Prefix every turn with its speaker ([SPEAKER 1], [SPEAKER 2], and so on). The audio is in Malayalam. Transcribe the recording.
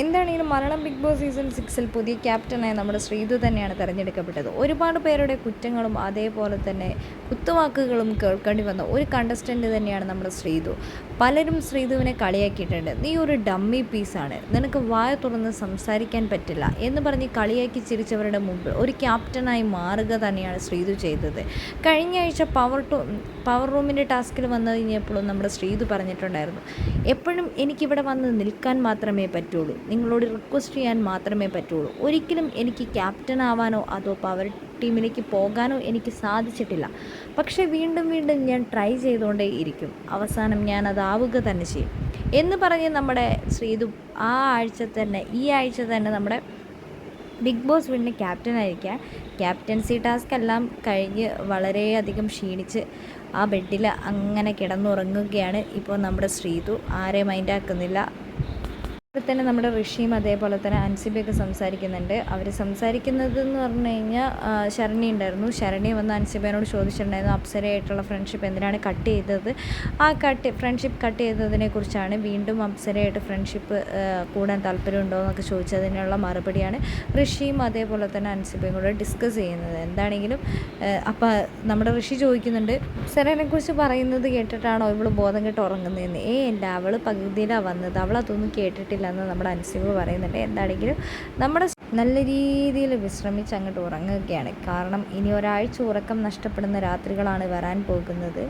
[SPEAKER 1] എന്താണെങ്കിലും മലയാളം ബിഗ് ബോസ് സീസൺ സിക്സിൽ പുതിയ ക്യാപ്റ്റനായി നമ്മുടെ ശ്രീതു തന്നെയാണ് തിരഞ്ഞെടുക്കപ്പെട്ടത്. ഒരുപാട് പേരുടെ കുറ്റങ്ങളും അതേപോലെ തന്നെ കുത്തുവാക്കുകളും കേൾക്കേണ്ടി വന്ന ഒരു കണ്ടസ്റ്റന്റ് തന്നെയാണ് നമ്മുടെ ശ്രീതു. പലരും ശ്രീതുവിനെ കളിയാക്കിയിട്ടുണ്ട്. നീ ഒരു ഡമ്മി പീസാണ് നിനക്ക് വായ തുറന്ന് സംസാരിക്കാൻ പറ്റില്ല എന്ന് പറഞ്ഞ് കളിയാക്കി ചിരിച്ചവരുടെ മുമ്പിൽ ഒരു ക്യാപ്റ്റനായി മാറുക തന്നെയാണ് ശ്രീതു ചെയ്തത്. കഴിഞ്ഞ ആഴ്ച പവർ ടു പവർ റൂമിന്റെ ടാസ്കിൽ വന്നു കഴിഞ്ഞപ്പോഴും നമ്മുടെ ശ്രീതു പറഞ്ഞിട്ടുണ്ടായിരുന്നു എപ്പോഴും എനിക്കിവിടെ വന്ന് നിൽക്കാൻ മാത്രമേ പറ്റുള്ളൂ. നിങ്ങളോട് റിക്വസ്റ്റ് ചെയ്യാൻ മാത്രമേ പറ്റുള്ളൂ. ഒരിക്കലും എനിക്ക് ക്യാപ്റ്റൻ ആവാനോ അതോ പവർ ടീമിലേക്ക് പോകാനോ എനിക്ക് സാധിച്ചിട്ടില്ല. പക്ഷേ വീണ്ടും വീണ്ടും ഞാൻ ട്രൈ ചെയ്തുകൊണ്ടേ ഇരിക്കും. അവസാനം ഞാൻ അതാവുക തന്നെ ചെയ്യും. എന്ന് പറഞ്ഞ് നമ്മുടെ ശ്രീതു ആ ആഴ്ച തന്നെ ഈ ആഴ്ച തന്നെ നമ്മുടെ ബിഗ് ബോസ് വീടിന്റെ ക്യാപ്റ്റൻ ആയിരിക്കാം ക്യാപ്റ്റൻസി ടാസ്ക് എല്ലാം കഴിഞ്ഞ് വളരെയധികം ക്ഷീണിച്ച് ആ ബെഡിൽ അങ്ങനെ കിടന്നുറങ്ങുകയാണ് ഇപ്പോൾ നമ്മുടെ ശ്രീതു. ആരെ മൈൻഡാക്കുന്നില്ല ഇവിടെ തന്നെ നമ്മുടെ ഋഷിയും അതേപോലെ തന്നെ അൻസിബയൊക്കെ സംസാരിക്കുന്നുണ്ട്. അവർ സംസാരിക്കുന്നത് എന്ന് പറഞ്ഞു കഴിഞ്ഞാൽ ശരണി ഉണ്ടായിരുന്നു. ശരണി വന്ന് അൻസിബയോട് ചോദിച്ചിട്ടുണ്ടായിരുന്നു അപ്സരയായിട്ടുള്ള ഫ്രണ്ട്ഷിപ്പ് എന്തിനാണ് കട്ട് ചെയ്തത്? ആ കട്ട് ഫ്രണ്ട്ഷിപ്പ് കട്ട് ചെയ്തതിനെ കുറിച്ചാണ് വീണ്ടും അപ്സരയായിട്ട് ഫ്രണ്ട്ഷിപ്പ് കൂടാൻ താല്പര്യമുണ്ടോ എന്നൊക്കെ ചോദിച്ചതിനുള്ള മറുപടിയാണ് ഋഷിയും അതേപോലെ തന്നെ അൻസിബയും കൂടെ ഡിസ്കസ് ചെയ്യുന്നത്. എന്താണെങ്കിലും അപ്പോൾ നമ്മുടെ ഋഷി ചോദിക്കുന്നുണ്ട് അപ്സരനെ കുറിച്ച് പറയുന്നത് കേട്ടിട്ടാണോ ഇവൾ ബോധം കെട്ട് ഉറങ്ങുന്നതെന്ന്? ഏ അല്ല അവൾ പകുതിയിലാണ് വന്നത്. അവൾ അതൊന്നും കേട്ടിട്ടില്ല. എന്ന് നമ്മുടെ അൻസിബ് പറയുന്നുണ്ട്. എന്താണെങ്കിലും നമ്മുടെ നല്ല രീതിയിൽ വിശ്രമിച്ച് അങ്ങോട്ട് ഉറങ്ങുകയാണ്. കാരണം ഇനി ഒരാഴ്ച ഉറക്കം നഷ്ടപ്പെടുന്ന രാത്രികളാണ് വരാൻ പോകുന്നത്.